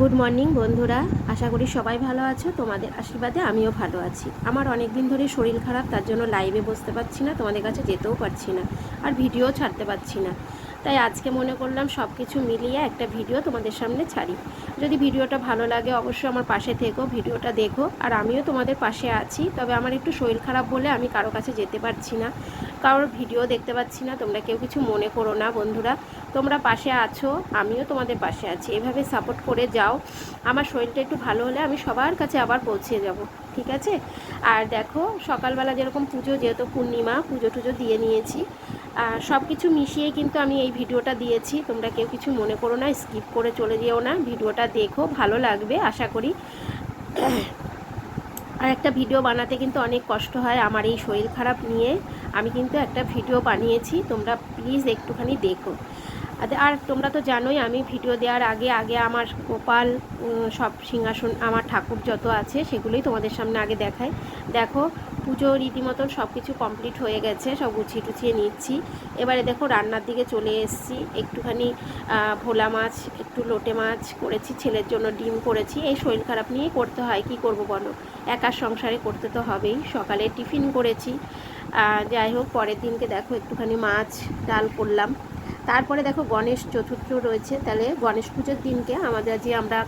Good morning বন্ধুরা। আশা করি সবাই ভালো আছো। তোমাদের আশীর্বাদে আমিও ভালো আছি। আমার অনেক দিন ধরে শরীর খারাপ, তার জন্য লাইভে বসতে পারছি না, তোমাদের কাছে যেতেও পারছি না, আর ভিডিও ছাড়তে পারছি না। তাই আজকে মনে করলাম সব কিছু মিলিয়ে একটা ভিডিও তোমাদের সামনে ছাড়ি। যদি ভিডিওটা ভালো লাগে, অবশ্যই আমার পাশে থেকো ভিডিওটা দেখো, আর আমিও তোমাদের পাশে আছি। তবে আমার একটু শরীর খারাপ বলে আমি কারও কাছে যেতে পারছি না। কারোর ভিডিও দেখতে পাচ্ছি না, তোমরা কেউ কিছু মনে করো না বন্ধুরা। তোমরা পাশে আছো, আমিও তোমাদের পাশে আছি। এভাবে সাপোর্ট করে যাও। আমার শরীরটা একটু ভালো হলে আমি সবার কাছে আবার পৌঁছে যাব, ঠিক আছে? আর দেখো, সকালবেলা যেরকম পুজো, যেহেতু পূর্ণিমা, পুজো টুজো দিয়ে নিয়েছি। আর সব কিছু মিশিয়ে কিন্তু আমি এই ভিডিওটা দিয়েছি। তোমরা কেউ কিছু মনে করো না স্কিপ করে চলে যেও না। ভিডিওটা দেখো, ভালো লাগবে, আশা করি। আর একটা ভিডিও বানাতে কিন্তু অনেক কষ্ট হয় আমার এই শরীর খারাপ নিয়ে। আমি কিন্তু একটা ভিডিও বানিয়েছি, তোমরা প্লিজ একটুখানি দেখো। আর- তোমরা তো জানোই আমি ভিডিও দেওয়ার আগে আগে আমার গোপাল সব সিংহাসন, আমার ঠাকুর যত আছে সেগুলোই তোমাদের সামনে আগে দেখাই। দেখো পুজো রীতিমতন সব কিছু কমপ্লিট হয়ে গেছে, সব গুছিয়ে টুছিয়ে নিচ্ছি। এবারে দেখো রান্নার দিকে চলে এসেছি। একটুখানি ভোলা মাছ, একটু লোটে মাছ করেছি, ছেলের জন্য ডিম করেছি। এই শরীর খারাপ নিয়েই করতে হয়, কি করব বলো? একার সংসারে করতে তো হবেই। সকালে টিফিন করেছি। যাই হোক, পরের দিনকে দেখো একটুখানি মাছ, ডাল করলাম। তারপরে দেখো গণেশ চতুর্থ রয়েছে, তাহলে গণেশ পুজোর দিনকে আমাদের যে আমরা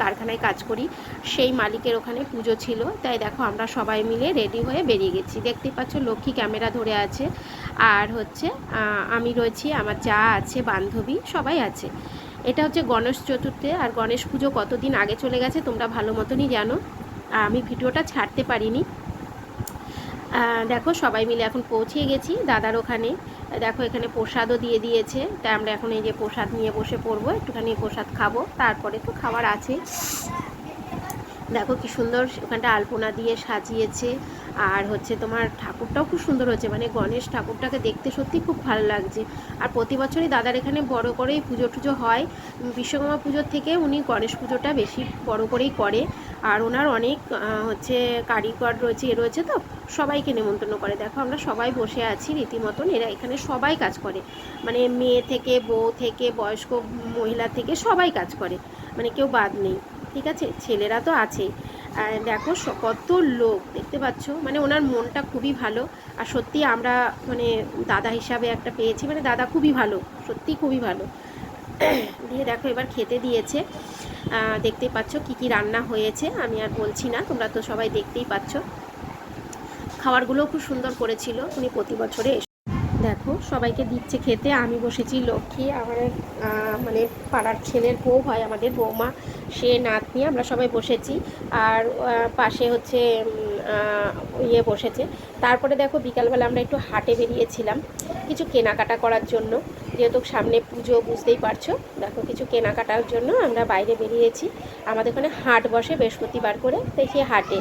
কারখানায় কাজ করি, সেই মালিকের ওখানে পুজো ছিল। তাই দেখো আমরা সবাই মিলে রেডি হয়ে বেরিয়ে গেছি। দেখতেই পাচ্ছ লক্ষ্মী ক্যামেরা ধরে আছে। আর হচ্ছে আমি রয়েছি, আমার যা আছে, বান্ধবী সবাই আছে। এটা হচ্ছে গণেশ চতুর্থে। আর গণেশ পুজো কতদিন আগে চলে গেছে তোমরা ভালো মতনই জানো। আমি ভিডিওটা ছাড়তে পারিনি। দেখো সবাই মিলে এখন পৌঁছে গেছি দাদার ওখানে। দেখো, এখানে প্রসাদও দিয়ে দিয়েছে। তাই আমরা এখন এই যে প্রসাদ নিয়ে বসে পড়ব, একটুখানি প্রসাদ খাব। তারপরে তো খাবার আছে দেখো কি সুন্দর ওখানটা আলপনা দিয়ে সাজিয়েছে। আর হচ্ছে তোমার ঠাকুরটাও খুব সুন্দর হয়েছে মানে গণেশ ঠাকুরটাকে দেখতে সত্যি খুব ভালো লাগছে। আর প্রতি বছরই দাদার এখানে বড় করেই পুজো টুজো হয়। বিশ্বকর্মা পুজোর থেকে উনি গণেশ পুজোটা বেশি বড় করেই করে। আর ওনার অনেক হচ্ছে কারিগর রয়েছে, এ রয়েছে তো, সবাইকে নেমন্তন্ন করে। দেখো আমরা সবাই বসে আছি রীতিমতন, এরা এখানে সবাই কাজ করে। মানে মেয়ে থেকে, বউ থেকে, বয়স্ক, মহিলা থেকে সবাই কাজ করে। মানে কেউ বাদ নেই। ঠিক আছে, ছেলেরা তো আর দেখো কত লোক, দেখতে পাচ্ছ? মানে ওনার মনটা খুবই ভালো। আর সত্যি আমরা মানে দাদা হিসাবে একটা পেয়েছি মানে দাদা খুবই ভালো, সত্যি খুবই ভালো। দিয়ে দেখো এবার খেতে দিয়েছে। দেখতেই পাচ্ছ কি কি রান্না হয়েছে, আমি আর বলছি না, তোমরা তো সবাই দেখতেই পাচ্ছ। খাবারগুলোও খুব সুন্দর করেছিল, উনি প্রতি বছরে দেখো, সবাইকে দিচ্ছে খেতে। আমি বসেছি লক্ষ্মী, আমার মানে পাড়ার ছেলের বউ হয় আমাদের, বৌমা, সে, নাতনি, আমরা সবাই বসেছি। আর পাশে হচ্ছে ইয়ে বসেছে। তারপরে দেখো, বিকালবেলা আমরা একটু হাটে বেরিয়েছিলাম কিছু কেনাকাটা করার জন্য। যেহেতু সামনে পুজো, বুঝতেই পারছ? দেখো, কিছু কেনাকাটার জন্য আমরা বাইরে বেরিয়েছি। আমাদের ওখানে হাট বসে বৃহস্পতিবার করে তাই সেই হাটে।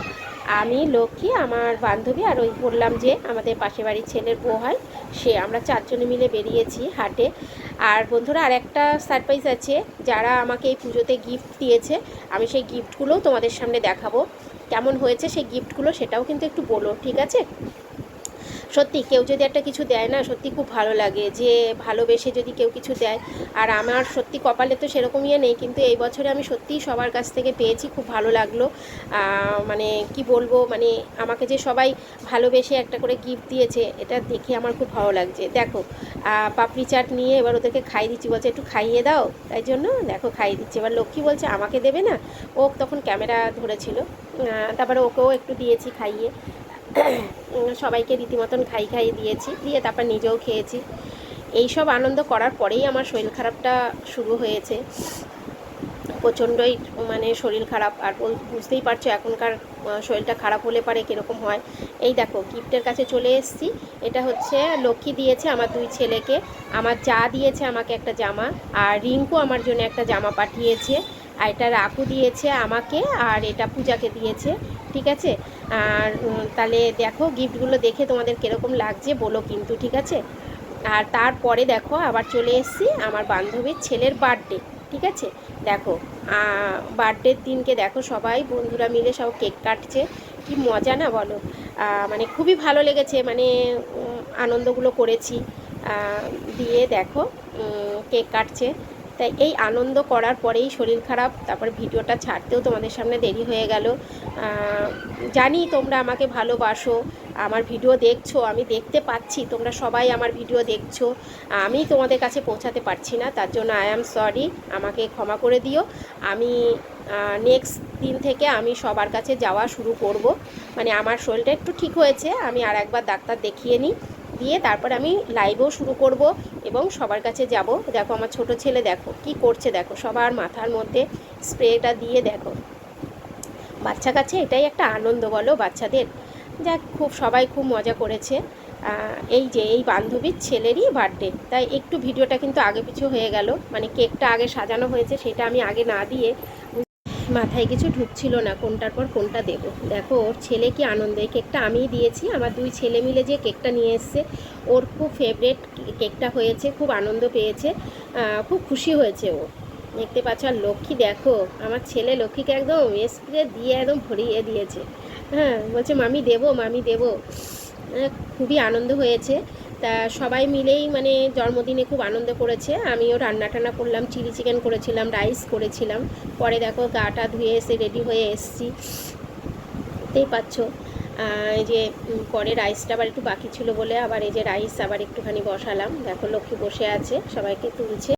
আমি, লক্ষ্মী, আমার বান্ধবী আর ওই বললাম যে আমাদের পাশে বাড়ির ছেলের বউ হয়, সে, আমরা চারজনে মিলে বেরিয়েছি হাটে। আর বন্ধুরা আর একটা সারপ্রাইজ আছে, যারা আমাকে এই পুজোতে গিফট দিয়েছে, আমি সেই গিফটগুলোও তোমাদের সামনে দেখাবো। কেমন হয়েছে সেই গিফটগুলো সেটাও কিন্তু একটু বলো, ঠিক আছে? সত্যি কেউ যদি একটা কিছু দেয় না, সত্যি খুব ভালো লাগে যে ভালোবেসে যদি কেউ কিছু দেয়। আর আমার সত্যি কপালে তো সেরকম ইয়ে নেই, কিন্তু এই বছরে আমি সত্যিই সবার কাছ থেকে পেয়েছি, খুব ভালো লাগল। মানে কি বলব মানে আমাকে যে সবাই ভালোবেসে একটা করে গিফট দিয়েছে, এটা দেখে আমার খুব ভালো লাগছে। দেখো পাপড়ি চাট নিয়ে এবার ওদেরকে খাইয়ে দিচ্ছি, বলছে, একটু খাইয়ে দাও। তাই জন্য দেখো খাইয়ে দিচ্ছি। এবার লক্ষ্মী বলছে, আমাকে দেবে না? ও তখন ক্যামেরা ধরেছিল। তারপরে ওকেও একটু দিয়েছি খাইয়ে। সবাইকে রীতিমতন খাই খাইয়ে দিয়েছি, দিয়ে তারপর নিজেও খেয়েছি। এই সব আনন্দ করার পরেই আমার শরীর খারাপটা শুরু হয়েছে। প্রচণ্ডই মানে শরীর খারাপ, আর বুঝতেই পারছ এখনকার শরীরটা খারাপ হলে পারে কীরকম হয়। এই দেখো, গিফটের কাছে চলে এসেছি। এটা হচ্ছে, লক্ষ্মী দিয়েছে আমার দুই ছেলেকে। আমার যা দিয়েছে আমাকে একটা জামা, আর রিঙ্কু আমার জন্য একটা জামা পাঠিয়েছে। আর এটা রাকু দিয়েছে আমাকে, আর এটা পূজাকে দিয়েছে। ঠিক আছে? আর তাহলে দেখো গিফটগুলো দেখে তোমাদের কীরকম লাগছে বলো কিন্তু, ঠিক আছে? আর তারপরে দেখো আবার চলে এসছি আমার বান্ধবীর ছেলের বার্থডে ঠিক আছে? দেখো বার্থডের দিনকে দেখো সবাই বন্ধুরা মিলে সব কেক কাটছে, কি মজা না বলো? মানে খুবই ভালো লেগেছে মানে আনন্দগুলো করেছি। দিয়ে দেখো কেক কাটছে। তাই এই আনন্দ করার পরেই শরীর খারাপ, তারপর ভিডিওটা ছাড়তেও তোমাদের সামনে দেরি হয়ে গেল। জানি তোমরা আমাকে ভালোবাসো, আমার ভিডিও দেখছ, আমি দেখতে পাচ্ছি, তোমরা সবাই আমার ভিডিও দেখছ, আমি তোমাদের কাছে পৌঁছাতে পারছি না, তার জন্য আই অ্যাম সরি আমাকে ক্ষমা করে দিও। আমি নেক্সট দিন থেকে আমি সবার কাছে যাওয়া শুরু করব। মানে আমার শরীরটা একটু ঠিক হয়েছে, আমি আর একবার ডাক্তার দেখিয়ে নিই, দিয়ে তারপর আমি লাইভও শুরু করব এবং সবার কাছে যাব। দেখো আমার ছোট ছেলে, দেখো কি করছে, দেখো সবার মাথার মধ্যে স্প্রেটা দিয়ে দেখো। বাচ্চা কাছে এটাই একটা আনন্দ বলো বাচ্চাদের। যাক, খুব সবাই খুব মজা করেছে। এই যে এই বান্ধবীর ছেলেরই বার্থডে তাই একটু ভিডিওটা কিন্তু আগে পিছু হয়ে গেল। মানে কেকটা আগে সাজানো হয়েছে, সেটা আমি আগে না দিয়ে মাথায় কিছু ঢুকছিল না, কোনটার পর কোনটা দেব। দেখো, ওর ছেলে কি আনন্দ। এই কেকটা আমিই দিয়েছি। আমার দুই ছেলে মিলে যে কেকটা নিয়ে এসছে, ওর খুব ফেভারেট কেকটা হয়েছে, খুব আনন্দ পেয়েছে। খুব খুশি হয়েছে ও। দেখতে পাচ্ছ আর লক্ষ্মী দেখো আমার ছেলে লক্ষ্মীকে একদম স্প্রে দিয়ে একদম ভরিয়ে দিয়েছে। হ্যাঁ বলছে মামি দেবো মামি দেবো। আহ, খুবই আনন্দ হয়েছে। তা সবাই মিলেই মানে জন্মদিনে খুব আনন্দ করেছে। আমিও রান্না টান্না করলাম চিলি চিকেন করেছিলাম রাইস করেছিলাম। পরে দেখো গাটা ধুয়ে এসে রেডি হয়ে এসছি। দেখতেই পাচ্ছ যে পরে রাইসটা আবার একটু বাকি ছিল বলে আবার এই যে রাইস আবার একটুখানি বসালাম। দেখো লক্ষ্মী বসে আছে সবাইকে তুলছে।